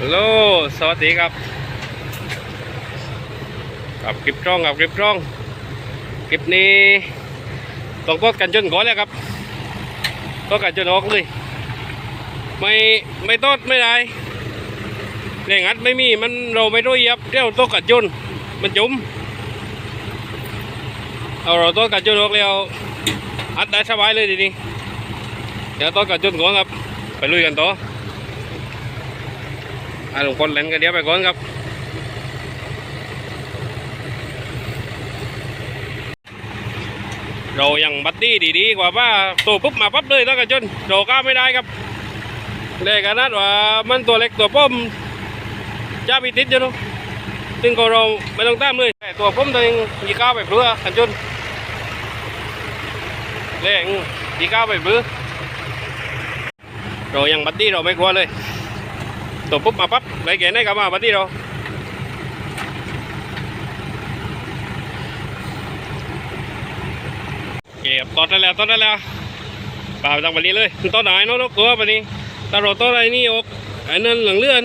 ฮัลโหลสวัสดีครับกับคลิปตรงกับคลิปตรงคลิปนี้ต้องกดกันจนก่อนแล้วครับกดกันจนออกเลยไม่ไม่ตดไม่ได้แรงอัดไม่มีมันเราไม่รู้ยับเดี๋ยวตกกันจนมันจุ่มเอาเราตดกันจนออกแล้วอัดได้สบายเลยทีนี้เดี๋ยวตดกันจนก่อนครับไปลุยกันต่อ อ่าหลวงพ่อเล่นกันเดี๋ยวไปก่อนครับเรายังบัดดี้ดีๆกว่าว่าตัวปุ๊บมาปั๊บเลยแล้วกันจนโดก้าไม่ได้ครับเลยกันนัดว่ามันตัวเล็กตัวป้อมจะมีติดอยู่เนอะซึ่งก็เราไม่ต้องตามเลยแต่ตัวป้อมตัวเองยีก้าไปเพื่อกันจนเล่งยีก้าไปเพื่อเรายังบัดดี้เราไม่กลัวเลย ตัวปุ๊บมาปั๊บไรเกณฑ์ได้กลับมาบัดนี้เราเก็บตอนได้แล้วตอนได้แล้วป่าไปทางบันนี้เลยตอนไหนเนาะนกตัวบันนี้ตาเราต้นอะไรนี่อกไอ้นั่นเหลืองเลื่อน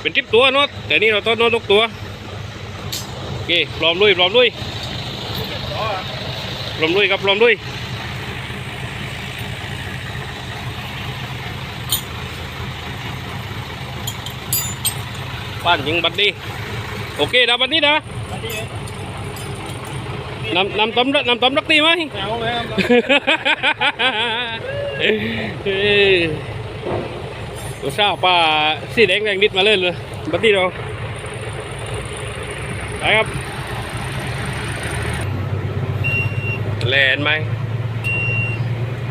เป็นทิปตัวเนาะแต่นี่เราต้นนกตัวโอเคพร้อมลุยพร้อมลุยพร้อมลุยครับพร้อมลุย บ้านยิงบัดดีโอเคนะบัดนี้นะนำนำต้มนำต้มรักดีไหมเอาเลยครับเอ้ยอุตส่าห์ป้าสีแดงแดงนิดมาเลยเลยบัดนี้เราไปครับแลนไหม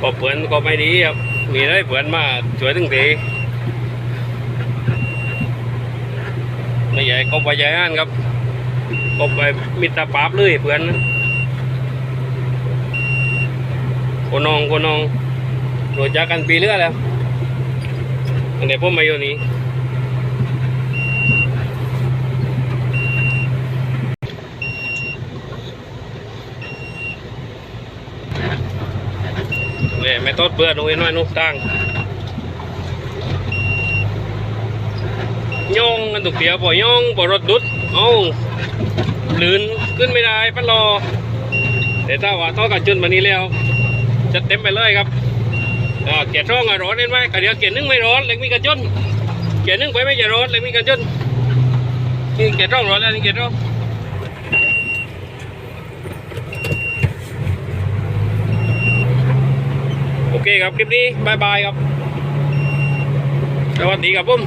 ก็เปือนก็ไม่ดีครับมีได้เปือนมาช่วยถึงที ไม่ใหญ่ก็ไปใหญ่อันครับก็ไปมิตรภาพเลยเพื่อนคนนองคนนองรู้จักกันปีเรื่อยแล้วอันนี้ผมมาอยู่นี่เนี่ยไม่ต้นเปื่อนลงไปหน้อยนุกตั้ง ย่องกันตุกเดียวปล่อยย่องปล่อยรถดุดเอาลื่นขึ้นไม่ได้ปันรอแต่ถ้าว่าต่อกันจนมานี้แล้วจะเต็มไปเลยครับอ่าเกียร์ช่องอะร้อนเห็นไหมกระเดียวเกียร์นึ่งไม่ร้อนเล็กมีกระจนเกียร์นึ่งไปไม่จะร้อนเล็กมีกระจนนี่เกียร์ช่องร้อนแล้วนี่เกียร์ช่องโอเคครับคลิปนี้บายบายครับสวัสดีครับผม